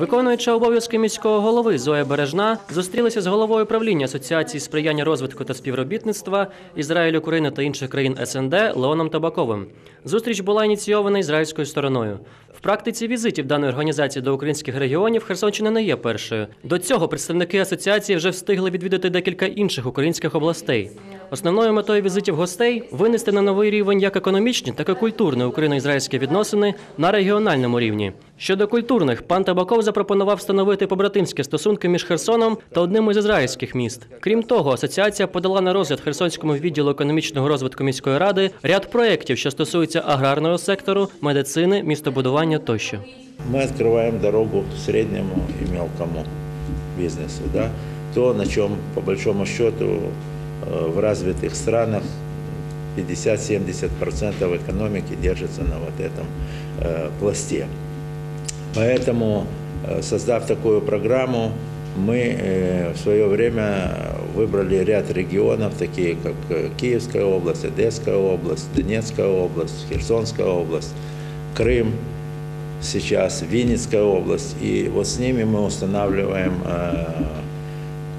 Виконуюча обов'язки міського голови Зоя Бережна зустрілася з головою правління Асоціації сприяння розвитку та співробітництва Ізраїль, України та інших країн СНД Леоном Табаковим. Зустріч була ініційована ізраїльською стороною. В практиці візитів даної організації до українських регіонів Херсонщина не є першою. До цього представники асоціації вже встигли відвідати декілька інших українських областей. Основною метою візитів гостей винести на новий рівень як економічні, так і культурні україно-ізраїльські відносини на регіональному рівні. Щодо культурних, пан Табаков запропонував встановити побратимські стосунки між Херсоном та одним із ізраїльських міст. Крім того, асоціація подала на розгляд Херсонському відділу економічного розвитку міської ради ряд проєктів, що стосуються аграрного сектору, медицини, містобудування тощо. Мы открываем дорогу среднему и мелкому бизнесу. Да? То, на чем, по большому счету, э, в развитых странах 50-70% экономики держится на вот этом э, пласте. Поэтому, э, создав такую программу, мы э, в свое время выбрали ряд регионов, такие как э, Киевская область, Одесская область, Донецкая область, Херсонская область, Крым, сейчас Винницкая область. И вот с ними мы устанавливаем э,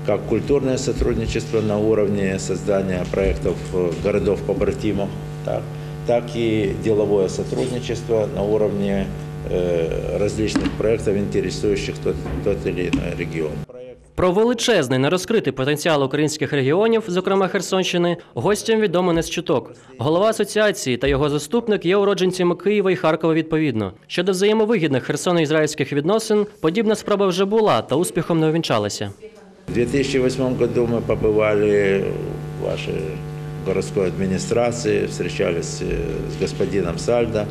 как культурное сотрудничество на уровне создания проектов э, городов-побратимов, так, так и деловое сотрудничество на уровне э, различных проектов, интересующих тот, тот или иной регион. Про величезний нерозкритий потенціал українських регіонів, зокрема Херсонщини, гостям відомо не з чуток. Голова асоціації та його заступник є уродженцями Києва і Харкова відповідно. Щодо взаємовигідних херсоно-ізраїльських відносин, подібна справа вже була та успіхом не увінчалася. В 2008 году мы побывали в вашей городской администрации, встречались э, с господином Сальдо,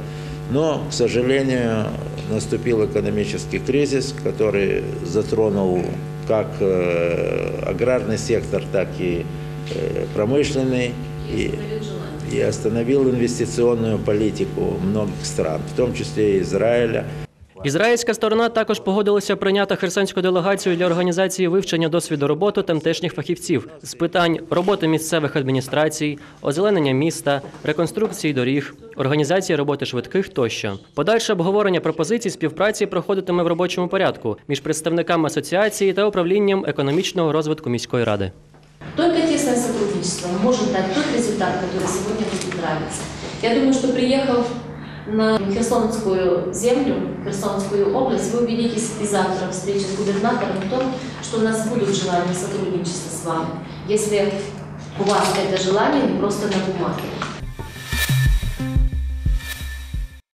но, к сожалению, наступил экономический кризис, который затронул как э, аграрный сектор, так и э, промышленный, и, и остановил инвестиционную политику многих стран, в том числе и Израиля. Ізраїльська сторона також погодилася прийняти херсонську делегацію для організації вивчення досвіду роботи тамтешніх фахівців з питань роботи місцевих адміністрацій, озеленення міста, реконструкції доріг, організації роботи швидких тощо. Подальше обговорення пропозицій співпраці проходитиме в робочому порядку між представниками асоціації та управлінням економічного розвитку міської ради. Только тесное сотрудничество может дать тот результат, который сегодня будет нравиться. Я думаю, что приехав на Херсонскую землю, Херсонскую область, вы убедитесь и завтра в встрече с губернатором в том, что у нас будут желания сотрудничества с вами, если у вас это желание не просто на бумаге.